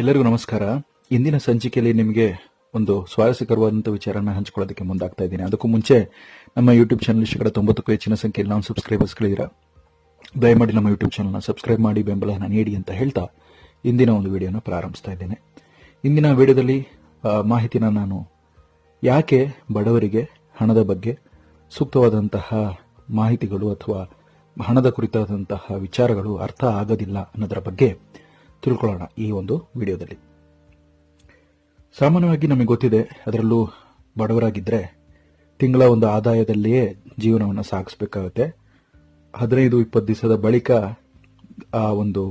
ಎಲ್ಲರಿಗೂ ನಮಸ್ಕಾರ. ಇಂದಿನ ಸಂಚಿಕೆಯಲ್ಲಿ ನಿಮಗೆ ಒಂದು ಸ್ವಾರಸ್ಯಕರವಾದಂಥ ವಿಚಾರನ ಹಂಚ್ಕೊಳ್ಳೋದಕ್ಕೆ ಮುಂದಾಗ್ತಾ ಇದ್ದೀನಿ. ಅದಕ್ಕೂ ಮುಂಚೆ ನಮ್ಮ ಯೂಟ್ಯೂಬ್ ಚಾನಲ್ ಶೇಕಡ ತೊಂಬತ್ತಕ್ಕೂ ಹೆಚ್ಚಿನ ಸಂಖ್ಯೆಯಲ್ಲಿ ನಾವು ಸಬ್ಸ್ಕ್ರೈಬರ್ಸ್ಗಳಿದ್ದೀರಾ ದಯಮಾಡಿ ನಮ್ಮ ಯೂಟ್ಯೂಬ್ ಚಾನಲ್ನ ಸಬ್ಸ್ಕ್ರೈಬ್ ಮಾಡಿ, ಬೆಂಬಲನ ನೀಡಿ ಅಂತ ಹೇಳ್ತಾ ಇಂದಿನ ಒಂದು ವಿಡಿಯೋನ ಪ್ರಾರಂಭಿಸ್ತಾ ಇದ್ದೇನೆ. ಇಂದಿನ ವಿಡಿಯೋದಲ್ಲಿ ಮಾಹಿತಿನ ನಾನು ಯಾಕೆ ಬಡವರಿಗೆ ಹಣದ ಬಗ್ಗೆ ಸೂಕ್ತವಾದಂತಹ ಮಾಹಿತಿಗಳು ಅಥವಾ ಹಣದ ಕುರಿತಾದಂತಹ ವಿಚಾರಗಳು ಅರ್ಥ ಆಗೋದಿಲ್ಲ ಅನ್ನೋದರ ಬಗ್ಗೆ ತಿಳ್ಕೊಳ್ಳೋಣ ಈ ಒಂದು ವಿಡಿಯೋದಲ್ಲಿ. ಸಾಮಾನ್ಯವಾಗಿ ನಮಗೆ ಗೊತ್ತಿದೆ, ಅದರಲ್ಲೂ ಬಡವರಾಗಿದ್ದರೆ ತಿಂಗಳ ಒಂದು ಆದಾಯದಲ್ಲಿಯೇ ಜೀವನವನ್ನು ಸಾಗಿಸ್ಬೇಕಾಗುತ್ತೆ. ಹದಿನೈದು, ಇಪ್ಪತ್ತು ದಿವಸದ ಬಳಿಕ ಆ ಒಂದು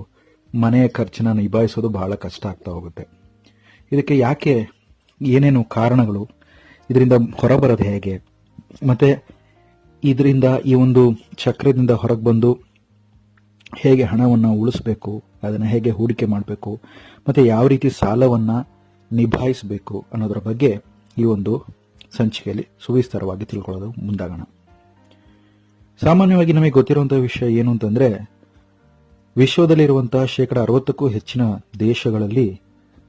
ಮನೆಯ ಖರ್ಚನ್ನ ನಿಭಾಯಿಸೋದು ಬಹಳ ಕಷ್ಟ ಆಗ್ತಾ ಹೋಗುತ್ತೆ. ಇದಕ್ಕೆ ಯಾಕೆ ಏನೇನು ಕಾರಣಗಳು, ಇದರಿಂದ ಹೊರಬರೋದು ಹೇಗೆ, ಮತ್ತೆ ಇದರಿಂದ ಈ ಒಂದು ಚಕ್ರದಿಂದ ಹೊರಗೆ ಬಂದು ಹೇಗೆ ಹಣವನ್ನು ಉಳಿಸಬೇಕು, ಅದನ್ನು ಹೇಗೆ ಹೂಡಿಕೆ ಮಾಡಬೇಕು, ಮತ್ತು ಯಾವ ರೀತಿ ಸಾಲವನ್ನು ನಿಭಾಯಿಸಬೇಕು ಅನ್ನೋದರ ಬಗ್ಗೆ ಈ ಒಂದು ಸಂಚಿಕೆಯಲ್ಲಿ ಸುವಿಸ್ತಾರವಾಗಿ ತಿಳ್ಕೊಳ್ಳೋದು ಮುಂದಾಗೋಣ. ಸಾಮಾನ್ಯವಾಗಿ ನಮಗೆ ಗೊತ್ತಿರುವಂತಹ ವಿಷಯ ಏನು ಅಂತಂದ್ರೆ, ವಿಶ್ವದಲ್ಲಿರುವಂತಹ ಶೇಕಡ ಅರವತ್ತಕ್ಕೂ ಹೆಚ್ಚಿನ ದೇಶಗಳಲ್ಲಿ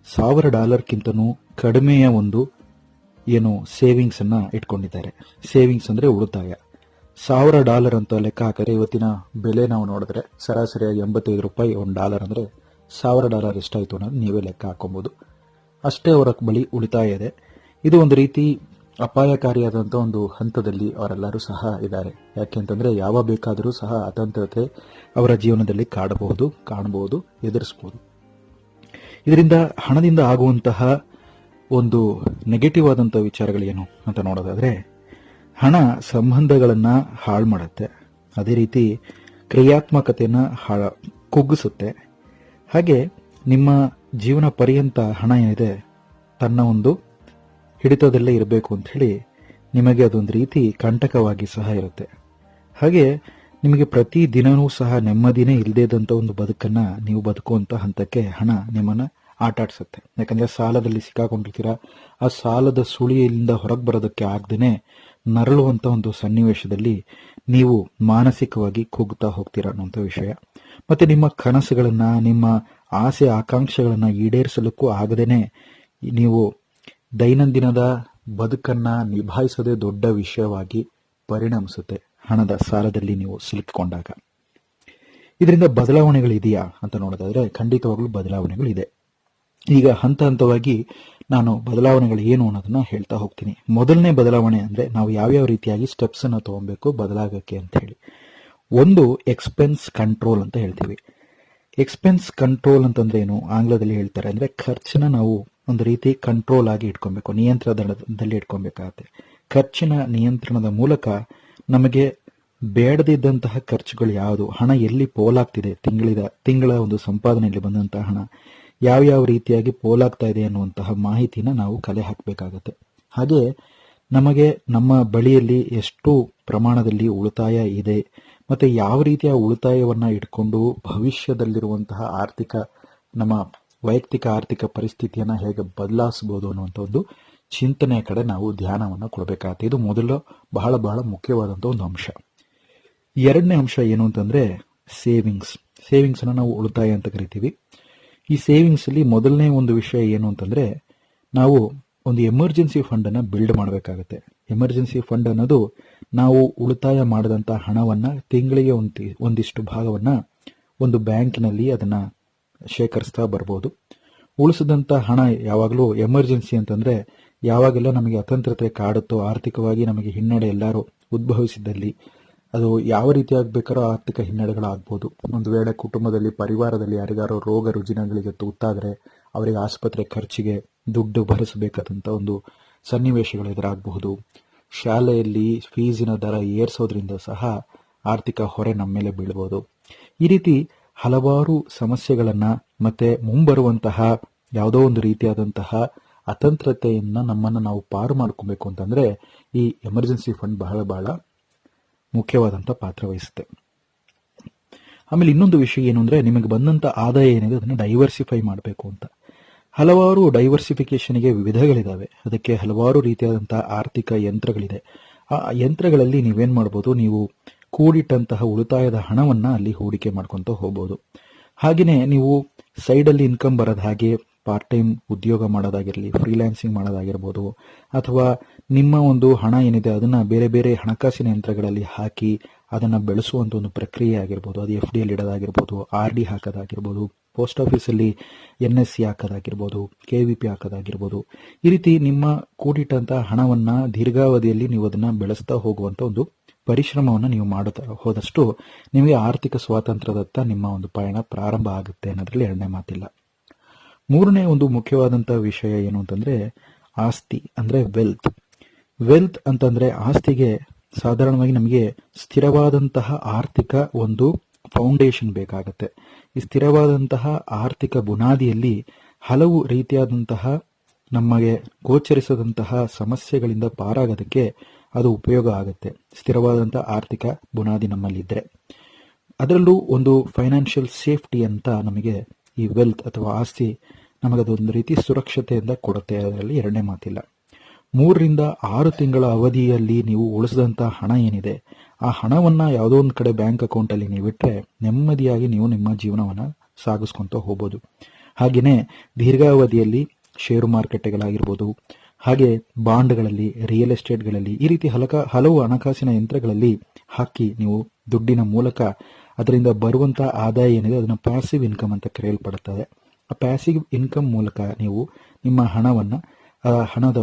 ಸಾವಿರ ಡಾಲರ್ಗಿಂತನೂ ಕಡಿಮೆಯ ಒಂದು ಏನು ಸೇವಿಂಗ್ಸ್ ಅನ್ನ ಇಟ್ಕೊಂಡಿದ್ದಾರೆ. ಸೇವಿಂಗ್ಸ್ ಅಂದ್ರೆ ಉಳಿತಾಯ. ಸಾವಿರ ಡಾಲರ್ ಅಂತ ಲೆಕ್ಕ ಹಾಕಿದ್ರೆ ಇವತ್ತಿನ ಬೆಲೆ ನಾವು ನೋಡಿದ್ರೆ ಸರಾಸರಿಯಾಗಿ ಎಂಬತ್ತೈದು ರೂಪಾಯಿ ಒಂದು ಡಾಲರ್ ಅಂದರೆ ಸಾವಿರ ಡಾಲರ್ ಎಷ್ಟಾಯಿತು ಅನ್ನೋದು ನೀವೇ ಲೆಕ್ಕ ಹಾಕ್ಕೊಬೋದು. ಅಷ್ಟೇ ಅವರ ಬಳಿ ಉಳಿತಾಯ ಇದೆ. ಇದು ಒಂದು ರೀತಿ ಅಪಾಯಕಾರಿಯಾದಂಥ ಒಂದು ಹಂತದಲ್ಲಿ ಅವರೆಲ್ಲರೂ ಸಹ ಇದ್ದಾರೆ. ಯಾಕೆಂತಂದರೆ ಯಾವ ಬೇಕಾದರೂ ಸಹ ಅತಂತ್ರತೆ ಅವರ ಜೀವನದಲ್ಲಿ ಕಾಡಬಹುದು, ಕಾಣಬಹುದು, ಎದುರಿಸಬಹುದು. ಇದರಿಂದ ಹಣದಿಂದ ಆಗುವಂತಹ ಒಂದು ನೆಗೆಟಿವ್ ಆದಂತಹ ವಿಚಾರಗಳೇನು ಅಂತ ನೋಡೋದಾದ್ರೆ ಹಣ ಸಂಬಂಧಗಳನ್ನ ಹಾಳು ಮಾಡುತ್ತೆ. ಅದೇ ರೀತಿ ಕ್ರಿಯಾತ್ಮಕತೆಯನ್ನು ಹಾಳ ಕುಗ್ಗಿಸುತ್ತೆ. ಹಾಗೆ ನಿಮ್ಮ ಜೀವನ ಪರ್ಯಂತ ಹಣ ಏನಿದೆ, ತನ್ನ ಒಂದು ಹಿಡಿತದಲ್ಲೇ ಇರಬೇಕು ಅಂತ ಹೇಳಿ ನಿಮಗೆ ಅದೊಂದು ರೀತಿ ಕಂಟಕವಾಗಿ ಸಹ ಇರುತ್ತೆ. ಹಾಗೆ ನಿಮಗೆ ಪ್ರತಿ ದಿನವೂ ಸಹ ನೆಮ್ಮದಿನೇ ಇಲ್ಲದೇ ಇದ್ದಂಥ ಒಂದು ಬದುಕನ್ನು ನೀವು ಬದುಕುವಂಥ ಹಂತಕ್ಕೆ ಹಣ ನಿಮ್ಮನ್ನ ಆಟಾಡಿಸುತ್ತೆ. ಯಾಕಂದರೆ ಸಾಲದಲ್ಲಿ ಸಿಕ್ಕಾಕೊಂಡಿರ್ತೀರ? ಆ ಸಾಲದ ಸುಳಿಯಿಂದ ಹೊರಗೆ ಬರೋದಕ್ಕೆ ಆಗದೇನೆ ನರಳುವಂತ ಒಂದು ಸನ್ನಿವೇಶದಲ್ಲಿ ನೀವು ಮಾನಸಿಕವಾಗಿ ಕುಗ್ತಾ ಹೋಗ್ತೀರಾ ಅನ್ನುವಂಥ ವಿಷಯ. ಮತ್ತೆ ನಿಮ್ಮ ಕನಸುಗಳನ್ನ, ನಿಮ್ಮ ಆಸೆ, ಆಕಾಂಕ್ಷೆಗಳನ್ನ ಈಡೇರಿಸಲಿಕ್ಕೂ ಆಗದೇನೆ ನೀವು ದೈನಂದಿನದ ಬದುಕನ್ನ ನಿಭಾಯಿಸೋದೇ ದೊಡ್ಡ ವಿಷಯವಾಗಿ ಪರಿಣಮಿಸುತ್ತೆ ಹಣದ ಸಾಲದಲ್ಲಿ ನೀವು ಸಿಲುಕಿಕೊಂಡಾಗ. ಇದರಿಂದ ಬದಲಾವಣೆಗಳಿದೆಯಾ ಅಂತ ನೋಡೋದಾದ್ರೆ ಖಂಡಿತವಾಗ್ಲೂ ಬದಲಾವಣೆಗಳಿದೆ. ಈಗ ಹಂತ ಹಂತವಾಗಿ ನಾನು ಬದಲಾವಣೆಗಳು ಏನು ಅನ್ನೋದನ್ನ ಹೇಳ್ತಾ ಹೋಗ್ತೀನಿ. ಮೊದಲನೇ ಬದಲಾವಣೆ ಅಂದ್ರೆ ನಾವು ಯಾವ್ಯಾವ ರೀತಿಯಾಗಿ ಸ್ಟೆಪ್ಸ್ ಅನ್ನ ತಗೊಬೇಕು, ಬದಲಾಗಕ್ಕೆ ಅಂತ ಹೇಳಿ. ಒಂದು ಎಕ್ಸ್ಪೆನ್ಸ್ ಕಂಟ್ರೋಲ್ ಅಂತ ಹೇಳ್ತೀವಿ. ಎಕ್ಸ್ಪೆನ್ಸ್ ಕಂಟ್ರೋಲ್ ಅಂತಂದ್ರೆ ಏನು? ಆಂಗ್ಲದಲ್ಲಿ ಹೇಳ್ತಾರೆ ಅಂದ್ರೆ ಖರ್ಚನ್ನ ನಾವು ಒಂದು ರೀತಿ ಕಂಟ್ರೋಲ್ ಆಗಿ ಇಟ್ಕೊಬೇಕು, ನಿಯಂತ್ರಣದಲ್ಲಿ ಇಟ್ಕೊಬೇಕಾಗತ್ತೆ. ಖರ್ಚಿನ ನಿಯಂತ್ರಣದ ಮೂಲಕ ನಮಗೆ ಬೇಡದಿದ್ದಂತಹ ಖರ್ಚುಗಳು ಯಾವುದು? ಹಣ ಎಲ್ಲಿ ಪೋಲಾಗ್ತಿದೆ? ತಿಂಗಳಿದ, ತಿಂಗಳ ಒಂದು ಸಂಪಾದನೆಯಲ್ಲಿ ಬಂದಂತಹ ಹಣ. ಯಾವ್ಯಾವ ರೀತಿಯಾಗಿ ಪೋಲಾಗ್ತಾ ಇದೆ ಅನ್ನುವಂತಹ ಮಾಹಿತಿನ ನಾವು ಕಲೆ ಹಾಕಬೇಕಾಗತ್ತೆ. ಹಾಗೆ ನಮಗೆ ನಮ್ಮ ಬಳಿಯಲ್ಲಿ ಎಷ್ಟು ಪ್ರಮಾಣದಲ್ಲಿ ಉಳಿತಾಯ ಇದೆ, ಮತ್ತೆ ಯಾವ ರೀತಿಯ ಉಳಿತಾಯವನ್ನ ಇಟ್ಕೊಂಡು ಭವಿಷ್ಯದಲ್ಲಿರುವಂತಹ ಆರ್ಥಿಕ, ನಮ್ಮ ವೈಯಕ್ತಿಕ ಆರ್ಥಿಕ ಪರಿಸ್ಥಿತಿಯನ್ನ ಹೇಗೆ ಬದಲಾಯಿಸ್ಬೋದು ಅನ್ನುವಂಥ ಒಂದು ಚಿಂತನೆಯ ಕಡೆ ನಾವು ಧ್ಯಾನವನ್ನು ಕೊಡಬೇಕಾಗುತ್ತೆ. ಇದು ಮೊದಲು ಬಹಳ ಬಹಳ ಮುಖ್ಯವಾದಂಥ ಒಂದು ಅಂಶ. ಎರಡನೇ ಅಂಶ ಏನು ಅಂತಂದ್ರೆ ಸೇವಿಂಗ್ಸ್. ಸೇವಿಂಗ್ಸ್ ಅನ್ನ ನಾವು ಉಳಿತಾಯ ಅಂತ ಕರಿತೀವಿ. ಈ ಸೇವಿಂಗ್ಸ್ ಅಲ್ಲಿ ಮೊದಲನೇ ಒಂದು ವಿಷಯ ಏನು ಅಂತಂದ್ರೆ, ನಾವು ಒಂದು ಎಮರ್ಜೆನ್ಸಿ ಫಂಡ್ ಅನ್ನ ಬಿಲ್ಡ್ ಮಾಡಬೇಕಾಗತ್ತೆ. ಎಮರ್ಜೆನ್ಸಿ ಫಂಡ್ ಅನ್ನೋದು ನಾವು ಉಳಿತಾಯ ಮಾಡಿದಂಥ ಹಣವನ್ನ ತಿಂಗಳಿಗೆ ಒಂದು ಒಂದಿಷ್ಟು ಭಾಗವನ್ನ ಒಂದು ಬ್ಯಾಂಕಿನಲ್ಲಿ ಅದನ್ನ ಶೇಖರಿಸ್ತಾ ಬರ್ಬೋದು. ಉಳಿಸಿದಂಥ ಹಣ ಯಾವಾಗಲೂ ಎಮರ್ಜೆನ್ಸಿ ಅಂತಂದ್ರೆ, ಯಾವಾಗೆಲ್ಲ ನಮಗೆ ಅತಂತ್ರತೆ ಕಾಡುತ್ತೋ, ಆರ್ಥಿಕವಾಗಿ ನಮಗೆ ಹಿನ್ನಡೆ ಎಲ್ಲರೂ ಉದ್ಭವಿಸಿದ್ದಲ್ಲಿ ಅದು ಯಾವ ರೀತಿ ಆಗಬೇಕಾರೋ ಆರ್ಥಿಕ ಹಿನ್ನಡೆಗಳಾಗ್ಬೋದು. ಒಂದು ವೇಳೆ ಕುಟುಂಬದಲ್ಲಿ, ಪರಿವಾರದಲ್ಲಿ ಯಾರಿಗಾರೋ ರೋಗ ರುಜಿನಗಳಿಗೆ ತುತ್ತಾದರೆ ಅವರಿಗೆ ಆಸ್ಪತ್ರೆ ಖರ್ಚಿಗೆ ದುಡ್ಡು ಭರಿಸಬೇಕಾದಂಥ ಒಂದು ಸನ್ನಿವೇಶಗಳು ಎದುರಾಗಬಹುದು. ಶಾಲೆಯಲ್ಲಿ ಫೀಸಿನ ದರ ಏರಿಸೋದ್ರಿಂದ ಸಹ ಆರ್ಥಿಕ ಹೊರೆ ನಮ್ಮ ಮೇಲೆ ಬೀಳ್ಬೋದು. ಈ ರೀತಿ ಹಲವಾರು ಸಮಸ್ಯೆಗಳನ್ನು ಮತ್ತೆ ಮುಂಬರುವಂತಹ ಯಾವುದೋ ಒಂದು ರೀತಿಯಾದಂತಹ ಅತಂತ್ರತೆಯನ್ನು ನಮ್ಮನ್ನ ನಾವು ಪಾರು ಮಾಡ್ಕೊಬೇಕು ಅಂತಂದ್ರೆ ಈ ಎಮರ್ಜೆನ್ಸಿ ಫಂಡ್ ಬಹಳ ಬಹಳ ಮುಖ್ಯವಾದಂತ ಪಾತ್ರ ವಹಿಸುತ್ತೆ. ಆಮೇಲೆ ಇನ್ನೊಂದು ವಿಷಯ ಏನು ಅಂದ್ರೆ ನಿಮಗೆ ಬಂದಂತ ಆದಾಯ ಏನಿದೆ ಅದನ್ನ ಡೈವರ್ಸಿಫೈ ಮಾಡಬೇಕು ಅಂತ. ಹಲವಾರು ಡೈವರ್ಸಿಫಿಕೇಶನ್ಗೆ ವಿಧಗಳಿದಾವೆ ಅದಕ್ಕೆ ಹಲವಾರು ರೀತಿಯಾದಂತಹ ಆರ್ಥಿಕ ಯಂತ್ರಗಳಿದೆ. ಆ ಯಂತ್ರಗಳಲ್ಲಿ ನೀವೇನು ಮಾಡ್ಬೋದು, ನೀವು ಕೂಡಿಟ್ಟಂತಹ ಉಳಿತಾಯದ ಹಣವನ್ನ ಅಲ್ಲಿ ಹೂಡಿಕೆ ಮಾಡ್ಕೊತ ಹೋಗ್ಬೋದು. ಹಾಗೆಯೇ ನೀವು ಸೈಡಲ್ಲಿ ಇನ್ಕಮ್ ಬರೋದು ಹಾಗೆ ಪಾರ್ಟ್ ಟೈಮ್ ಉದ್ಯೋಗ ಮಾಡೋದಾಗಿರಲಿ ಫ್ರೀಲ್ಯಾನ್ಸಿಂಗ್ ಮಾಡೋದಾಗಿರ್ಬೋದು, ಅಥವಾ ನಿಮ್ಮ ಒಂದು ಹಣ ಏನಿದೆ ಅದನ್ನು ಬೇರೆ ಬೇರೆ ಹಣಕಾಸಿನ ಯಂತ್ರಗಳಲ್ಲಿ ಹಾಕಿ ಅದನ್ನು ಬೆಳೆಸುವಂಥ ಒಂದು ಪ್ರಕ್ರಿಯೆ ಆಗಿರ್ಬೋದು, ಅದು ಎಫ್ ಡಿಯಲ್ಲಿ ಇಡೋದಾಗಿರ್ಬೋದು ಆರ್ ಡಿ ಹಾಕೋದಾಗಿರ್ಬೋದು ಪೋಸ್ಟ್ ಆಫೀಸಲ್ಲಿ ಎನ್ ಎಸ್ ಸಿ ಹಾಕೋದಾಗಿರ್ಬೋದು ಕೆ ವಿ ಪಿ ಹಾಕೋದಾಗಿರ್ಬೋದು, ಈ ರೀತಿ ನಿಮ್ಮ ಕೂಡಿಟ್ಟಂಥ ಹಣವನ್ನು ದೀರ್ಘಾವಧಿಯಲ್ಲಿ ನೀವು ಅದನ್ನು ಬೆಳೆಸ್ತಾ ಹೋಗುವಂಥ ಒಂದು ಪರಿಶ್ರಮವನ್ನು ನೀವು ಮಾಡುತ್ತಾ ಹೋದಷ್ಟು ನಿಮಗೆ ಆರ್ಥಿಕ ಸ್ವಾತಂತ್ರ್ಯದತ್ತ ನಿಮ್ಮ ಒಂದು ಪಯಣ ಪ್ರಾರಂಭ ಆಗುತ್ತೆ ಅನ್ನೋದ್ರಲ್ಲಿ ಎರಡನೇ ಮಾತಿಲ್ಲ. ಮೂರನೇ ಒಂದು ಮುಖ್ಯವಾದಂತಹ ವಿಷಯ ಏನು ಅಂತಂದ್ರೆ ಆಸ್ತಿ, ಅಂದ್ರೆ ವೆಲ್ತ್ ವೆಲ್ತ್ ಅಂತಂದ್ರೆ ಆಸ್ತಿಗೆ ಸಾಧಾರಣವಾಗಿ ನಮಗೆ ಸ್ಥಿರವಾದಂತಹ ಆರ್ಥಿಕ ಒಂದು ಫೌಂಡೇಶನ್ ಬೇಕಾಗತ್ತೆ. ಈ ಸ್ಥಿರವಾದಂತಹ ಆರ್ಥಿಕ ಬುನಾದಿಯಲ್ಲಿ ಹಲವು ರೀತಿಯಾದಂತಹ ನಮಗೆ ಗೋಚರಿಸದಂತಹ ಸಮಸ್ಯೆಗಳಿಂದ ಪಾರಾಗೋದಕ್ಕೆ ಅದು ಉಪಯೋಗ ಆಗುತ್ತೆ. ಸ್ಥಿರವಾದಂತಹ ಆರ್ಥಿಕ ಬುನಾದಿ ನಮ್ಮಲ್ಲಿದ್ದರೆ ಅದರಲ್ಲೂ ಒಂದು ಫೈನಾನ್ಷಿಯಲ್ ಸೇಫ್ಟಿ ಅಂತ ನಮಗೆ ಈ ವೆಲ್ತ್ ಅಥವಾ ಆಸ್ತಿ ನಮಗದೊಂದು ರೀತಿ ಸುರಕ್ಷತೆಯಿಂದ ಕೊಡುತ್ತೆ. ಅದರಲ್ಲಿ ಎರಡನೇ ಮಾತಿಲ್ಲ. ಮೂರರಿಂದ ಆರು ತಿಂಗಳ ಅವಧಿಯಲ್ಲಿ ನೀವು ಉಳಿಸಿದಂಥ ಹಣ ಏನಿದೆ, ಆ ಹಣವನ್ನ ಯಾವುದೋ ಒಂದು ಕಡೆ ಬ್ಯಾಂಕ್ ಅಕೌಂಟ್ ಅಲ್ಲಿ ನೀವು ಇಟ್ಟರೆ ನೆಮ್ಮದಿಯಾಗಿ ನೀವು ನಿಮ್ಮ ಜೀವನವನ್ನ ಸಾಗಿಸ್ಕೊಂತ ಹೋಗ್ಬೋದು. ಹಾಗೆಯೇ ದೀರ್ಘಾವಧಿಯಲ್ಲಿ ಷೇರು ಮಾರುಕಟ್ಟೆಗಳಾಗಿರ್ಬೋದು ಹಾಗೆ ಬಾಂಡ್ಗಳಲ್ಲಿ ರಿಯಲ್ ಎಸ್ಟೇಟ್ಗಳಲ್ಲಿ ಈ ರೀತಿ ಹಲಕ, ಹಲವು ಹಣಕಾಸಿನ ಯಂತ್ರಗಳಲ್ಲಿ ಹಾಕಿ ನೀವು ದುಡ್ಡಿನ ಮೂಲಕ ಅದರಿಂದ ಬರುವಂಥ ಆದಾಯ ಏನಿದೆ, ಅದನ್ನ ಪ್ಯಾಸಿವ್ ಇನ್ಕಮ್ ಅಂತ ಕರೆಯಲ್ಪಡುತ್ತದೆ. ಆ ಪ್ಯಾಸಿವ್ ಇನ್ಕಮ್ ಮೂಲಕ ನೀವು ನಿಮ್ಮ ಹಣವನ್ನ ಹಣದ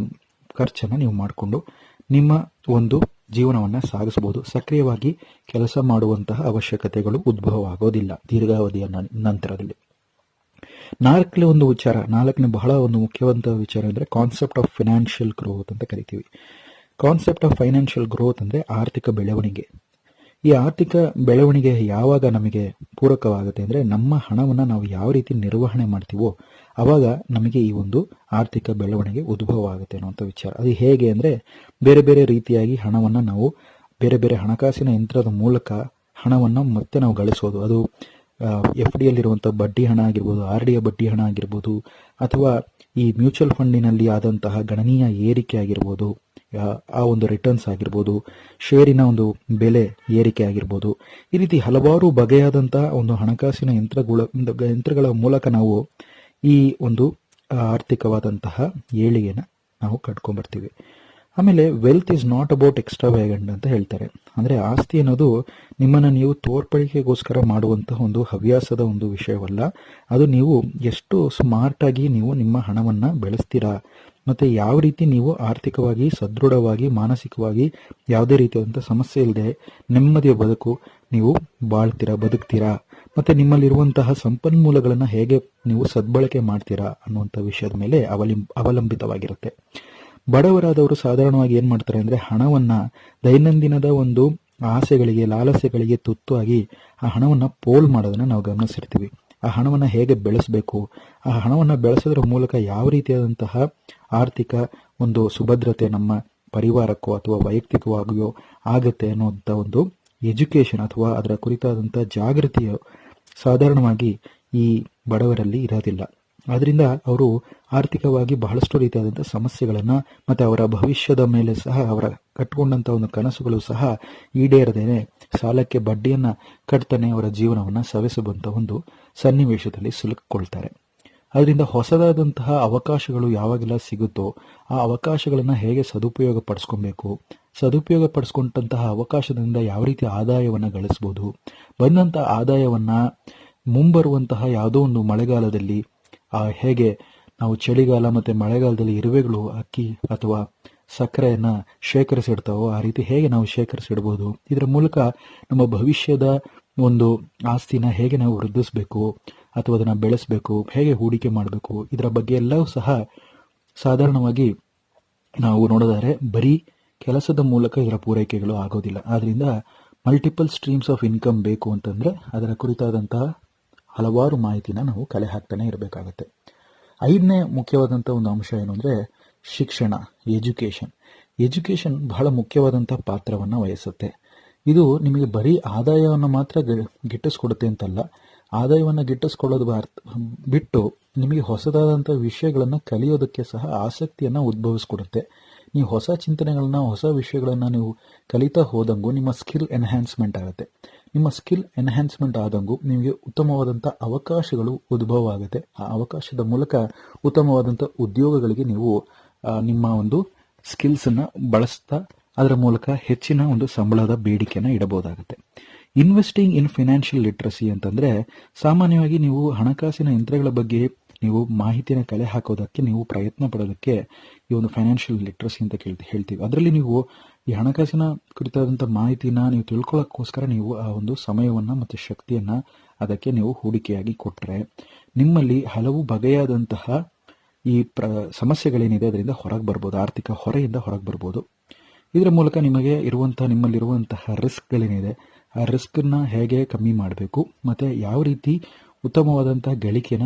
ಖರ್ಚನ್ನ ನೀವು ಮಾಡಿಕೊಂಡು ನಿಮ್ಮ ಒಂದು ಜೀವನವನ್ನ ಸಾಗಿಸಬಹುದು. ಸಕ್ರಿಯವಾಗಿ ಕೆಲಸ ಮಾಡುವಂತಹ ಅವಶ್ಯಕತೆಗಳು ಉದ್ಭವ ಆಗೋದಿಲ್ಲ ದೀರ್ಘಾವಧಿಯ ನಂತರದಲ್ಲಿ. ನಾಲ್ಕನೇ ಒಂದು ವಿಚಾರ, ನಾಲ್ಕನೇ ಬಹಳ ಒಂದು ಮುಖ್ಯವಂತ ವಿಚಾರ ಅಂದ್ರೆ ಕಾನ್ಸೆಪ್ಟ್ ಆಫ್ ಫಿನಾನ್ಷಿಯಲ್ ಗ್ರೋತ್ ಅಂತ ಕರಿತೀವಿ. ಕಾನ್ಸೆಪ್ಟ್ ಆಫ್ ಫೈನಾನ್ಷಿಯಲ್ ಗ್ರೋತ್ ಅಂದ್ರೆ ಆರ್ಥಿಕ ಬೆಳವಣಿಗೆ. ಈ ಆರ್ಥಿಕ ಬೆಳವಣಿಗೆ ಯಾವಾಗ ನಮಗೆ ಪೂರಕವಾಗುತ್ತೆ ಅಂದ್ರೆ ನಮ್ಮ ಹಣವನ್ನು ನಾವು ಯಾವ ರೀತಿ ನಿರ್ವಹಣೆ ಮಾಡ್ತೀವೋ ಅವಾಗ ನಮಗೆ ಈ ಒಂದು ಆರ್ಥಿಕ ಬೆಳವಣಿಗೆ ಉದ್ಭವ ಆಗುತ್ತೆ ಅನ್ನುವಂಥ ವಿಚಾರ. ಅದು ಹೇಗೆ ಅಂದ್ರೆ ಬೇರೆ ಬೇರೆ ರೀತಿಯಾಗಿ ಹಣವನ್ನು ನಾವು ಬೇರೆ ಬೇರೆ ಹಣಕಾಸಿನ ಯಂತ್ರದ ಮೂಲಕ ಹಣವನ್ನು ಮತ್ತೆ ನಾವು ಗಳಿಸೋದು. ಅದು ಎಫ್ ಡಿ ಯಲ್ಲಿರುವಂಥ ಬಡ್ಡಿ ಹಣ ಆಗಿರ್ಬೋದು, ಆರ್ ಡಿಯ ಬಡ್ಡಿ ಹಣ ಆಗಿರ್ಬೋದು, ಅಥವಾ ಈ ಮ್ಯೂಚುವಲ್ ಫಂಡಿನಲ್ಲಿ ಆದಂತಹ ಗಣನೀಯ ಏರಿಕೆ ಆಗಿರ್ಬೋದು ಆ- ಒಂದು ರಿಟರ್ನ್ಸ್ ಆಗಿರ್ಬೋದು ಷೇರಿನ ಒಂದು ಬೆಲೆ ಏರಿಕೆ ಆಗಿರ್ಬೋದು, ಈ ರೀತಿ ಹಲವಾರು ಬಗೆಯಾದಂತಹ ಒಂದು ಹಣಕಾಸಿನ ಯಂತ್ರಗಳ ಯಂತ್ರಗಳ ಮೂಲಕ ನಾವು ಈ ಒಂದು ಆರ್ಥಿಕವಾದಂತಹ ಏಳಿಗೆನ ನಾವು ಕಟ್ಕೊಂಡ್ಬರ್ತೀವಿ. ಆಮೇಲೆ wealth is not about extravagant ಅಂತ ಹೇಳ್ತಾರೆ. ಅಂದರೆ ಆಸ್ತಿ ಅನ್ನೋದು ನಿಮ್ಮನ್ನು ನೀವು ತೋರ್ಪಡಿಕೆಗೋಸ್ಕರ ಮಾಡುವಂತಹ ಒಂದು ಹವ್ಯಾಸದ ಒಂದು ವಿಷಯವಲ್ಲ. ಅದು ನೀವು ಎಷ್ಟು ಸ್ಮಾರ್ಟ್ ಆಗಿ ನೀವು ನಿಮ್ಮ ಹಣವನ್ನು ಬೆಳೆಸ್ತೀರಾ ಮತ್ತೆ ಯಾವ ರೀತಿ ನೀವು ಆರ್ಥಿಕವಾಗಿ ಸದೃಢವಾಗಿ, ಮಾನಸಿಕವಾಗಿ ಯಾವುದೇ ರೀತಿಯಾದಂಥ ಸಮಸ್ಯೆ ಇಲ್ಲದೆ ನೆಮ್ಮದಿಯ ಬದುಕು ನೀವು ಬಾಳ್ತೀರಾ, ಬದುಕ್ತೀರಾ? ಮತ್ತೆ ನಿಮ್ಮಲ್ಲಿರುವಂತಹ ಸಂಪನ್ಮೂಲಗಳನ್ನು ಹೇಗೆ ನೀವು ಸದ್ಬಳಕೆ ಮಾಡ್ತೀರಾ ಅನ್ನುವಂಥ ವಿಷಯದ ಮೇಲೆ ಅವಲಂ, ಅವಲಂಬಿತವಾಗಿರುತ್ತೆ. ಬಡವರಾದವರು ಸಾಧಾರಣವಾಗಿ ಏನು ಮಾಡ್ತಾರೆ ಅಂದ್ರೆ ಹಣವನ್ನ ದೈನಂದಿನದ ಒಂದು ಆಸೆಗಳಿಗೆ ಲಾಲಸೆಗಳಿಗೆ ತುತ್ತಾಗಿ ಆ ಹಣವನ್ನ ಪೋಲ್ ಮಾಡೋದನ್ನ ನಾವು ಗಮನಿಸಿರ್ತೀವಿ. ಆ ಹಣವನ್ನು ಹೇಗೆ ಬೆಳೆಸಬೇಕು? ಆ ಹಣವನ್ನು ಬೆಳೆಸೋದ್ರ ಮೂಲಕ ಯಾವ ರೀತಿಯಾದಂತಹ ಆರ್ಥಿಕ ಒಂದು ಸುಭದ್ರತೆ ನಮ್ಮ ಪರಿವಾರಕ್ಕೋ ಅಥವಾ ವೈಯಕ್ತಿಕವಾಗಿಯೋ ಆಗುತ್ತೆ ಅನ್ನುವಂಥ ಒಂದು ಎಜುಕೇಶನ್ ಅಥವಾ ಅದರ ಕುರಿತಾದಂಥ ಜಾಗೃತಿಯು ಸಾಧಾರಣವಾಗಿ ಈ ಬಡವರಲ್ಲಿ ಇರೋದಿಲ್ಲ. ಆದ್ರಿಂದ ಅವರು ಆರ್ಥಿಕವಾಗಿ ಬಹಳಷ್ಟು ರೀತಿಯಾದಂಥ ಸಮಸ್ಯೆಗಳನ್ನು ಮತ್ತೆ ಅವರ ಭವಿಷ್ಯದ ಮೇಲೆ ಸಹ ಅವರ ಕಟ್ಕೊಂಡಂತ ಒಂದು ಕನಸುಗಳು ಸಹ ಈಡೇರದೇನೆ ಸಾಲಕ್ಕೆ ಬಡ್ಡಿಯನ್ನು ಕಟ್ತಾನೆ ಅವರ ಜೀವನವನ್ನ ಸವೆಸುವಂಥ ಒಂದು ಸನ್ನಿವೇಶದಲ್ಲಿ ಸಿಲುಕಿಕೊಳ್ತಾರೆ. ಅದರಿಂದ ಹೊಸದಾದಂತಹ ಅವಕಾಶಗಳು ಯಾವಾಗೆಲ್ಲ ಸಿಗುತ್ತೋ ಆ ಅವಕಾಶಗಳನ್ನ ಹೇಗೆ ಸದುಪಯೋಗ ಪಡಿಸ್ಕೊಬೇಕು, ಸದುಪಯೋಗ ಪಡಿಸ್ಕೊಂಡಂತಹ ಅವಕಾಶದಿಂದ ಯಾವ ರೀತಿ ಆದಾಯವನ್ನ ಗಳಿಸಬಹುದು ಬಂದಂತಹ ಆದಾಯವನ್ನ ಮುಂಬರುವಂತಹ ಯಾವುದೋ ಒಂದು ಮಳೆಗಾಲದಲ್ಲಿ ಹೇಗೆ ನಾವು ಚಳಿಗಾಲ ಮತ್ತು ಮಳೆಗಾಲದಲ್ಲಿ ಇರುವೆಗಳು ಅಕ್ಕಿ ಅಥವಾ ಸಕ್ಕರೆಯನ್ನು ಶೇಖರಿಸಿಡ್ತಾವೋ ಆ ರೀತಿ ಹೇಗೆ ನಾವು ಶೇಖರಿಸಿಡ್ಬೋದು? ಇದರ ಮೂಲಕ ನಮ್ಮ ಭವಿಷ್ಯದ ಒಂದು ಆಸ್ತಿನ ಹೇಗೆ ನಾವು ವೃದ್ಧಿಸಬೇಕು ಅಥವಾ ಅದನ್ನು ಬೆಳೆಸಬೇಕು, ಹೇಗೆ ಹೂಡಿಕೆ ಮಾಡಬೇಕು, ಇದರ ಬಗ್ಗೆ ಎಲ್ಲವೂ ಸಹ ಸಾಧಾರಣವಾಗಿ ನಾವು ನೋಡಿದರೆ ಬರೀ ಕೆಲಸದ ಮೂಲಕ ಇದರ ಪೂರೈಕೆಗಳು ಆಗೋದಿಲ್ಲ. ಆದ್ದರಿಂದ ಮಲ್ಟಿಪಲ್ ಸ್ಟ್ರೀಮ್ಸ್ ಆಫ್ ಇನ್ಕಮ್ ಬೇಕು ಅಂತಂದರೆ ಅದರ ಕುರಿತಾದಂತಹ ಹಲವಾರು ಮಾಹಿತಿನ ನಾವು ಕಲೆ ಹಾಕ್ತಾನೆ ಇರಬೇಕಾಗತ್ತೆ. ಐದನೇ ಮುಖ್ಯವಾದಂಥ ಒಂದು ಅಂಶ ಏನು ಅಂದರೆ ಶಿಕ್ಷಣ ಎಜುಕೇಶನ್ ಎಜುಕೇಶನ್ ಬಹಳ ಮುಖ್ಯವಾದಂಥ ಪಾತ್ರವನ್ನು ವಹಿಸುತ್ತೆ. ಇದು ನಿಮಗೆ ಬರೀ ಆದಾಯವನ್ನು ಮಾತ್ರ ಗಿಟ್ಟಿಸ್ಕೊಡುತ್ತೆ ಅಂತಲ್ಲ, ಆದಾಯವನ್ನು ಗಿಟ್ಟಿಸ್ಕೊಳ್ಳೋದು ಬಿಟ್ಟು ನಿಮಗೆ ಹೊಸದಾದಂಥ ವಿಷಯಗಳನ್ನ ಕಲಿಯೋದಕ್ಕೆ ಸಹ ಆಸಕ್ತಿಯನ್ನ ಉದ್ಭವಿಸ್ಕೊಡುತ್ತೆ. ನೀವು ಹೊಸ ಚಿಂತನೆಗಳನ್ನ, ಹೊಸ ವಿಷಯಗಳನ್ನ ನೀವು ಕಲಿತಾ ಹೋದಂಗೂ ನಿಮ್ಮ ಸ್ಕಿಲ್ ಎನ್ಹ್ಯಾನ್ಸ್ಮೆಂಟ್ ಆಗುತ್ತೆ. ನಿಮ್ಮ ಸ್ಕಿಲ್ ಎನ್ಹ್ಯಾನ್ಸ್ಮೆಂಟ್ ಆದಂಗು ನಿಮಗೆ ಉತ್ತಮವಾದಂಥ ಅವಕಾಶಗಳು ಉದ್ಭವ ಆಗುತ್ತೆ ಆ ಅವಕಾಶದ ಮೂಲಕ ಉತ್ತಮವಾದಂಥ ಉದ್ಯೋಗಗಳಿಗೆ ನೀವು ನಿಮ್ಮ ಒಂದು ಸ್ಕಿಲ್ಸ್ ಅನ್ನ ಬಳಸ್ತಾ ಅದರ ಮೂಲಕ ಹೆಚ್ಚಿನ ಒಂದು ಸಂಬಳದ ಬೇಡಿಕೆಯನ್ನು ಇಡಬಹುದಾಗುತ್ತೆ. ಇನ್ವೆಸ್ಟಿಂಗ್ ಇನ್ ಫಿನಾನ್ಷಿಯಲ್ ಲಿಟ್ರಸಿ ಅಂತಂದ್ರೆ ಸಾಮಾನ್ಯವಾಗಿ ನೀವು ಹಣಕಾಸಿನ ಯಂತ್ರಗಳ ಬಗ್ಗೆ ನೀವು ಮಾಹಿತಿನ ಕಲೆ ಹಾಕೋದಕ್ಕೆ ನೀವು ಪ್ರಯತ್ನ ಪಡೋದಕ್ಕೆ ಈ ಒಂದು ಫೈನಾನ್ಷಿಯಲ್ ಲಿಟ್ರಸಿ ಅಂತ ಹೇಳ್ತೀವಿ ಅದರಲ್ಲಿ ನೀವು ಈ ಹಣಕಾಸಿನ ಕುರಿತಾದಂಥ ಮಾಹಿತಿನ ನೀವು ತಿಳ್ಕೊಳ್ಳೋಕ್ಕೋಸ್ಕರ ನೀವು ಆ ಒಂದು ಸಮಯವನ್ನ ಮತ್ತು ಶಕ್ತಿಯನ್ನ ಅದಕ್ಕೆ ನೀವು ಹೂಡಿಕೆಯಾಗಿ ಕೊಟ್ಟರೆ ನಿಮ್ಮಲ್ಲಿ ಹಲವು ಬಗೆಯಾದಂತಹ ಈ ಪ್ರ ಸಮಸ್ಯೆಗಳೇನಿದೆ ಅದರಿಂದ ಹೊರಗೆ ಬರ್ಬೋದು, ಆರ್ಥಿಕ ಹೊರೆಯಿಂದ ಹೊರಗೆ ಬರ್ಬೋದು. ಇದರ ಮೂಲಕ ನಿಮಗೆ ಇರುವಂತಹ ನಿಮ್ಮಲ್ಲಿರುವಂತಹ ರಿಸ್ಕ್ಗಳೇನಿದೆ, ಆ ರಿಸ್ಕನ್ನ ಹೇಗೆ ಕಮ್ಮಿ ಮಾಡಬೇಕು, ಮತ್ತೆ ಯಾವ ರೀತಿ ಉತ್ತಮವಾದಂತಹ ಗಳಿಕೆನ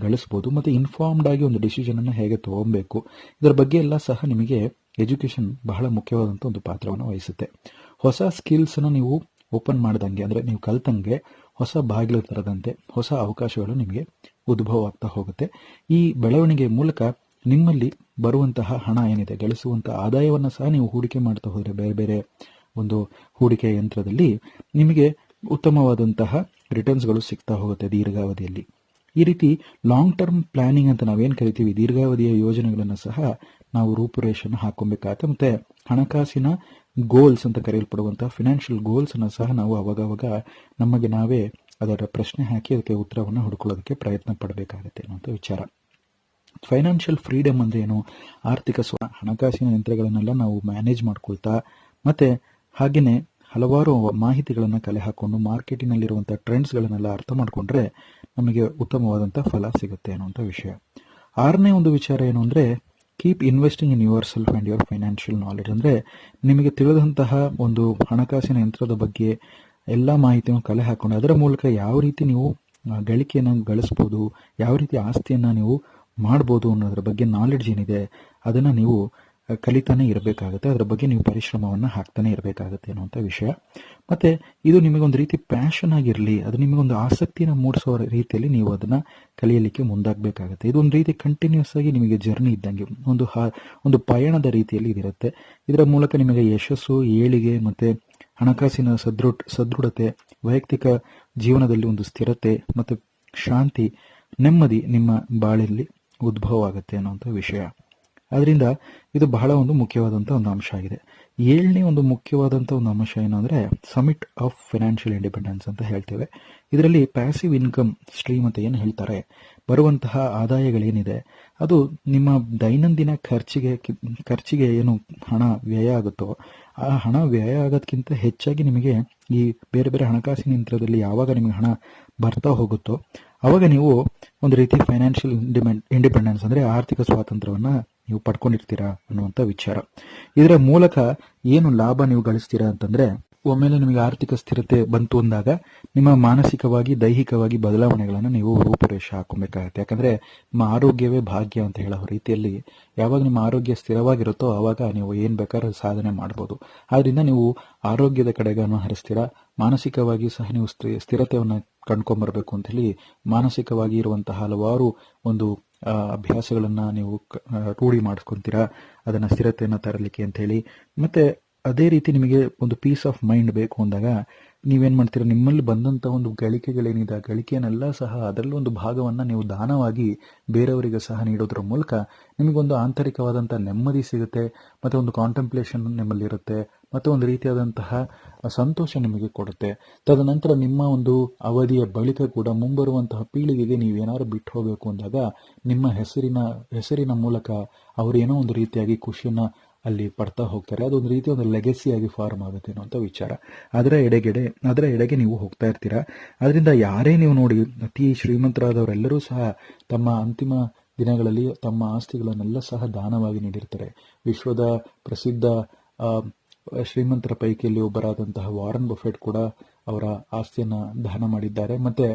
ಗಳಿಸ್ಬೋದು, ಮತ್ತೆ ಇನ್ಫಾರ್ಮ್ಡ್ ಆಗಿ ಒಂದು ಡಿಸಿಷನ್ ಅನ್ನ ಹೇಗೆ ತಗೊಬೇಕು, ಇದರ ಬಗ್ಗೆ ಎಲ್ಲ ಸಹ ನಿಮಗೆ ಎಜುಕೇಶನ್ ಬಹಳ ಮುಖ್ಯವಾದಂಥ ಒಂದು ಪಾತ್ರವನ್ನು ವಹಿಸುತ್ತೆ. ಹೊಸ ಸ್ಕಿಲ್ಸನ್ನು ನೀವು ಓಪನ್ ಮಾಡ್ದಂಗೆ, ಅಂದರೆ ನೀವು ಕಲ್ತಂಗೆ ಹೊಸ ಬಾಗಿಲು ತರದಂತೆ ಹೊಸ ಅವಕಾಶಗಳು ನಿಮಗೆ ಉದ್ಭವ ಆಗ್ತಾ ಹೋಗುತ್ತೆ. ಈ ಬೆಳವಣಿಗೆ ಮೂಲಕ ನಿಮ್ಮಲ್ಲಿ ಬರುವಂತಹ ಹಣ ಏನಿದೆ ಗಳಿಸುವಂತಹ ಆದಾಯವನ್ನು ಸಹ ನೀವು ಹೂಡಿಕೆ ಮಾಡ್ತಾ ಹೋದರೆ ಬೇರೆ ಬೇರೆ ಒಂದು ಹೂಡಿಕೆ ಯಂತ್ರದಲ್ಲಿ ನಿಮಗೆ ಉತ್ತಮವಾದಂತಹ ರಿಟರ್ನ್ಸ್ಗಳು ಸಿಗ್ತಾ ಹೋಗುತ್ತೆ ದೀರ್ಘಾವಧಿಯಲ್ಲಿ. ಈ ರೀತಿ ಲಾಂಗ್ ಟರ್ಮ್ ಪ್ಲಾನಿಂಗ್ ಅಂತ ನಾವೇನು ಕರಿತೀವಿ, ದೀರ್ಘಾವಧಿಯ ಯೋಜನೆಗಳನ್ನು ಸಹ ನಾವು ರೂಪುರೇಷೆಯನ್ನು ಹಾಕೊಬೇಕಾಗತ್ತೆ ಮತ್ತೆ ಹಣಕಾಸಿನ ಗೋಲ್ಸ್ ಅಂತ ಕರೆಯಲ್ಪಡುವಂತಹ ಫಿನಾನ್ಷಿಯಲ್ ಗೋಲ್ಸ್ ಅನ್ನ ಸಹ ನಾವು ಅವಾಗವಾಗ ನಮಗೆ ನಾವೇ ಅದರ ಪ್ರಶ್ನೆ ಹಾಕಿ ಅದಕ್ಕೆ ಉತ್ತರವನ್ನು ಹುಡುಕೊಳ್ಳೋದಕ್ಕೆ ಪ್ರಯತ್ನ ಪಡಬೇಕಾಗತ್ತೆ ಅನ್ನುವಂಥ ವಿಚಾರ. ಫೈನಾನ್ಷಿಯಲ್ ಫ್ರೀಡಮ್ ಅಂದ್ರೆ ಏನು? ಆರ್ಥಿಕ ಸ್ವ, ಹಣಕಾಸಿನ ಯಂತ್ರಗಳನ್ನೆಲ್ಲ ನಾವು ಮ್ಯಾನೇಜ್ ಮಾಡ್ಕೊಳ್ತಾ, ಮತ್ತೆ ಹಾಗೆಯೇ ಹಲವಾರು ಮಾಹಿತಿಗಳನ್ನು ಕಲೆ ಹಾಕೊಂಡು ಮಾರ್ಕೆಟಿನಲ್ಲಿರುವಂತಹ ಟ್ರೆಂಡ್ಸ್ಗಳನ್ನೆಲ್ಲ ಅರ್ಥ ಮಾಡಿಕೊಂಡ್ರೆ ನಮಗೆ ಉತ್ತಮವಾದಂಥ ಫಲ ಸಿಗುತ್ತೆ ಅನ್ನುವಂಥ ವಿಷಯ. ಆರನೇ ಒಂದು ವಿಚಾರ ಏನು ಅಂದ್ರೆ keep investing in yourself and your financial knowledge ಅಂದರೆ ನಿಮಗೆ ತಿಳಿದಂತಹ ಒಂದು ಹಣಕಾಸಿನ ಯಂತ್ರದ ಬಗ್ಗೆ ಎಲ್ಲ ಮಾಹಿತಿಯನ್ನು ಕಲೆ ಹಾಕೊಂಡು ಅದರ ಮೂಲಕ ಯಾವ ರೀತಿ ನೀವು ಗಳಿಕೆಯನ್ನು ಗಳಿಸ್ಬೋದು, ಯಾವ ರೀತಿ ಆಸ್ತಿಯನ್ನು ನೀವು ಮಾಡ್ಬೋದು ಅನ್ನೋದ್ರ ಬಗ್ಗೆ ನಾಲೆಡ್ಜ್ ಏನಿದೆ, ಅದನ್ನು ನೀವು ಕಲಿತಾನೆ ಇರಬೇಕಾಗುತ್ತೆ. ಅದರ ಬಗ್ಗೆ ನೀವು ಪರಿಶ್ರಮವನ್ನು ಹಾಕ್ತಾನೆ ಇರಬೇಕಾಗುತ್ತೆ ಅನ್ನುವಂಥ ವಿಷಯ. ಮತ್ತು ಇದು ನಿಮಗೊಂದು ರೀತಿ ಪ್ಯಾಷನ್ ಆಗಿರಲಿ, ಅದು ನಿಮಗೊಂದು ಆಸಕ್ತಿನ ಮೂಡಿಸೋ ರೀತಿಯಲ್ಲಿ ನೀವು ಅದನ್ನು ಕಲಿಯಲಿಕ್ಕೆ ಮುಂದಾಗಬೇಕಾಗುತ್ತೆ. ಇದು ಒಂದು ರೀತಿ ಕಂಟಿನ್ಯೂಸ್ ಆಗಿ ನಿಮಗೆ ಜರ್ನಿ ಇದ್ದಂಗೆ ಒಂದು ಹಾ, ಒಂದು ಪಯಣದ ರೀತಿಯಲ್ಲಿ ಇದಿರುತ್ತೆ. ಇದರ ಮೂಲಕ ನಿಮಗೆ ಯಶಸ್ಸು, ಏಳಿಗೆ ಮತ್ತು ಹಣಕಾಸಿನ ಸದೃಢ ಸದೃಢತೆ, ವೈಯಕ್ತಿಕ ಜೀವನದಲ್ಲಿ ಒಂದು ಸ್ಥಿರತೆ ಮತ್ತು ಶಾಂತಿ, ನೆಮ್ಮದಿ ನಿಮ್ಮ ಬಾಳಲ್ಲಿ ಉದ್ಭವ ಆಗುತ್ತೆ ಅನ್ನುವಂಥ ವಿಷಯ. ಅದರಿಂದ ಇದು ಬಹಳ ಒಂದು ಮುಖ್ಯವಾದಂಥ ಒಂದು ಅಂಶ ಆಗಿದೆ. ಏಳನೇ ಒಂದು ಮುಖ್ಯವಾದಂಥ ಒಂದು ಅಂಶ ಏನು ಅಂದರೆ ಸಮಿಟ್ ಆಫ್ ಫಿನಾನ್ಷಿಯಲ್ ಇಂಡಿಪೆಂಡೆನ್ಸ್ ಅಂತ ಹೇಳ್ತೇವೆ. ಇದರಲ್ಲಿ ಪ್ಯಾಸಿವ್ ಇನ್ಕಮ್ ಸ್ಟ್ರೀಮ್ ಅಂತ ಏನು ಹೇಳ್ತಾರೆ? ಬರುವಂತಹ ಆದಾಯಗಳೇನಿದೆ? ಅದು ನಿಮ್ಮ ದೈನಂದಿನ ಖರ್ಚಿಗೆ ಖರ್ಚಿಗೆ ಏನು ಹಣ ವ್ಯಯ ಆಗುತ್ತೋ, ಆ ಹಣ ವ್ಯಯ ಆಗೋದಕ್ಕಿಂತ ಹೆಚ್ಚಾಗಿ ನಿಮಗೆ ಈ ಬೇರೆ ಬೇರೆ ಹಣಕಾಸಿನ ಯಂತ್ರದಲ್ಲಿ ಯಾವಾಗ ನಿಮಗೆ ಹಣ ಬರ್ತಾ ಹೋಗುತ್ತೋ ಅವಾಗ ನೀವು ಒಂದು ರೀತಿ ಫೈನಾನ್ಷಿಯಲ್ ಇಂಡಿಪೆಂಡ್ ಇಂಡಿಪೆಂಡೆನ್ಸ್ ಅಂದ್ರೆ ಆರ್ಥಿಕ ಸ್ವಾತಂತ್ರ್ಯವನ್ನ ನೀವು ಪಡ್ಕೊಂಡಿರ್ತೀರಾ ಅನ್ನುವಂಥ ವಿಚಾರ. ಇದರ ಮೂಲಕ ಏನು ಲಾಭ ನೀವು ಗಳಿಸ್ತೀರಾ ಅಂತಂದ್ರೆ ಒಮ್ಮೆಲೆ ನಿಮಗೆ ಆರ್ಥಿಕ ಸ್ಥಿರತೆ ಬಂತು ಅಂದಾಗ ನಿಮ್ಮ ಮಾನಸಿಕವಾಗಿ, ದೈಹಿಕವಾಗಿ ಬದಲಾವಣೆಗಳನ್ನು ನೀವು ರೂಪುರೇಷೆ ಹಾಕೊಬೇಕಾಗತ್ತೆ. ಯಾಕಂದ್ರೆ ನಿಮ್ಮ ಆರೋಗ್ಯವೇ ಭಾಗ್ಯ ಅಂತ ಹೇಳೋ ರೀತಿಯಲ್ಲಿ ಯಾವಾಗ ನಿಮ್ಮ ಆರೋಗ್ಯ ಸ್ಥಿರವಾಗಿರುತ್ತೋ ಆವಾಗ ನೀವು ಏನು ಬೇಕಾದ್ರೂ ಸಾಧನೆ ಮಾಡ್ಬೋದು. ಆದ್ರಿಂದ ನೀವು ಆರೋಗ್ಯದ ಕಡೆ ಗಮನ ಹರಿಸ್ತೀರಾ, ಮಾನಸಿಕವಾಗಿ ಸಹ ನೀವು ಸ್ಥಿರತೆಯನ್ನು ಕಂಡ್ಕೊಂಬರ್ಬೇಕು ಅಂತ ಹೇಳಿ ಮಾನಸಿಕವಾಗಿ ಇರುವಂತಹ ಹಲವಾರು ಒಂದು ಅಭ್ಯಾಸಗಳನ್ನು ನೀವು ರೂಢಿ ಮಾಡಿಸ್ಕೊಂತೀರಾ ಅದನ್ನ ಸ್ಥಿರತೆಯನ್ನ ತರಲಿಕ್ಕೆ ಅಂತ ಹೇಳಿ. ಮತ್ತೆ ಅದೇ ರೀತಿ ನಿಮಗೆ ಒಂದು ಪೀಸ್ ಆಫ್ ಮೈಂಡ್ ಬೇಕು ಅಂದಾಗ ನೀವೇನು ಮಾಡ್ತೀರಾ? ನಿಮ್ಮಲ್ಲಿ ಬಂದಂಥ ಒಂದು ಗಳಿಕೆಗಳೇನಿದೆ, ಆ ಗಳಿಕೆಯನ್ನೆಲ್ಲ ಸಹ ಅದರಲ್ಲೂ ಒಂದು ಭಾಗವನ್ನ ನೀವು ದಾನವಾಗಿ ಬೇರೆಯವರಿಗೆ ಸಹ ನೀಡೋದ್ರ ಮೂಲಕ ನಿಮಗೊಂದು ಆಂತರಿಕವಾದಂಥ ನೆಮ್ಮದಿ ಸಿಗುತ್ತೆ, ಮತ್ತೆ ಒಂದು ಕಾಂಟೆಂಪ್ಲೇಷನ್ ನಿಮ್ಮಲ್ಲಿರುತ್ತೆ, ಮತ್ತೆ ಒಂದು ರೀತಿಯಾದಂತಹ ಸಂತೋಷ ನಿಮಗೆ ಕೊಡುತ್ತೆ. ತದನಂತರ ನಿಮ್ಮ ಒಂದು ಅವಧಿಯ ಬಳಿಕ ಕೂಡ ಮುಂಬರುವಂತಹ ಪೀಳಿಗೆಗೆ ನೀವೇನಾದ್ರು ಬಿಟ್ಟು ಹೋಗಬೇಕು ಅಂದಾಗ ನಿಮ್ಮ ಹೆಸರಿನ ಹೆಸರಿನ ಮೂಲಕ ಅವರೇನೋ ಒಂದು ರೀತಿಯಾಗಿ ಖುಷಿಯನ್ನ ಅಲ್ಲಿ ಪಡ್ತಾ ಹೋಗ್ತಾರೆ. ಅದೊಂದು ರೀತಿ ಒಂದು ಲೆಗೆಸಿಯಾಗಿ ಫಾರ್ಮ್ ಆಗುತ್ತೆ ಅನ್ನೋಂಥ ವಿಚಾರ. ಅದರ ಎಡೆಗೆಡೆ, ಅದರ ಎಡೆಗೆ ನೀವು ಹೋಗ್ತಾ ಇರ್ತೀರ? ಅದರಿಂದ ಯಾರೇ ನೀವು ನೋಡಿ, ಅತಿ ಶ್ರೀಮಂತರಾದವರೆಲ್ಲರೂ ಸಹ ತಮ್ಮ ಅಂತಿಮ ದಿನಗಳಲ್ಲಿ ತಮ್ಮ ಆಸ್ತಿಗಳನ್ನೆಲ್ಲ ಸಹ ದಾನವಾಗಿ ನೀಡಿರ್ತಾರೆ. ವಿಶ್ವದ ಪ್ರಸಿದ್ಧ ಶ್ರೀಮಂತರ ಪೈಕಿಯಲ್ಲಿ ಒಬ್ಬರಾದಂತಹ ವಾರನ್ ಬಫೆಟ್ ಕೂಡ ಅವರ ಆಸ್ತಿಯನ್ನ ದಾನ ಮಾಡಿದ್ದಾರೆ. ಮತ್ತೆ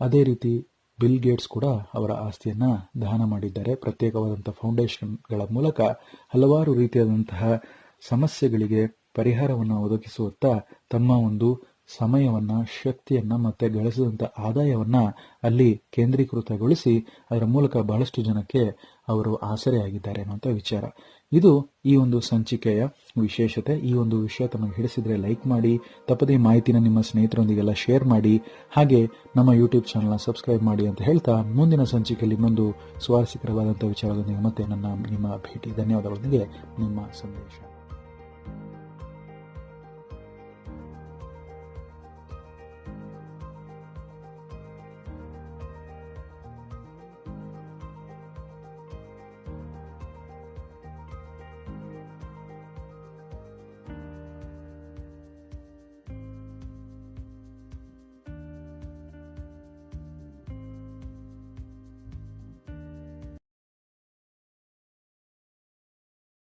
ಅದೇ ರೀತಿ ಬಿಲ್ ಗೇಟ್ಸ್ ಕೂಡ ಅವರ ಆಸ್ತಿಯನ್ನ ದಾನ ಮಾಡಿದ್ದಾರೆ. ಪ್ರತ್ಯೇಕವಾದಂಥ ಫೌಂಡೇಶನ್ಗಳ ಮೂಲಕ ಹಲವಾರು ರೀತಿಯಾದಂತಹ ಸಮಸ್ಯೆಗಳಿಗೆ ಪರಿಹಾರವನ್ನು ಒದಗಿಸುವತ್ತ ತಮ್ಮ ಒಂದು ಸಮಯವನ್ನ, ಶಕ್ತಿಯನ್ನ ಮತ್ತೆ ಗಳಿಸಿದಂತ ಆದಾಯವನ್ನ ಅಲ್ಲಿ ಕೇಂದ್ರೀಕೃತಗೊಳಿಸಿ ಅದರ ಮೂಲಕ ಬಹಳಷ್ಟು ಜನಕ್ಕೆ ಅವರು ಆಸರೆಯಾಗಿದ್ದಾರೆ ಅನ್ನುವಂಥ ವಿಚಾರ. ಇದು ಈ ಒಂದು ಸಂಚಿಕೆಯ ವಿಶೇಷತೆ. ಈ ಒಂದು ವಿಷಯ ತಮಗೆ ಹಿಡಿಸಿದ್ರೆ ಲೈಕ್ ಮಾಡಿ, ತಪ್ಪದೇ ಮಾಹಿತಿನ ನಿಮ್ಮ ಸ್ನೇಹಿತರೊಂದಿಗೆಲ್ಲ ಶೇರ್ ಮಾಡಿ, ಹಾಗೆ ನಮ್ಮ ಯೂಟ್ಯೂಬ್ ಚಾನಲ್ನ ಸಬ್ಸ್ಕ್ರೈಬ್ ಮಾಡಿ ಅಂತ ಹೇಳ್ತಾ ಮುಂದಿನ ಸಂಚಿಕೆಯಲ್ಲಿ ಇನ್ನೊಂದು ಸ್ವಾರಸ್ಯಕರವಾದಂಥ ವಿಚಾರದೊಂದಿಗೆ ಮತ್ತೆ ನನ್ನ, ನಿಮ್ಮ ಭೇಟಿ. ಧನ್ಯವಾದಗಳೊಂದಿಗೆ ನಿಮ್ಮ ಸಂದೇಶ.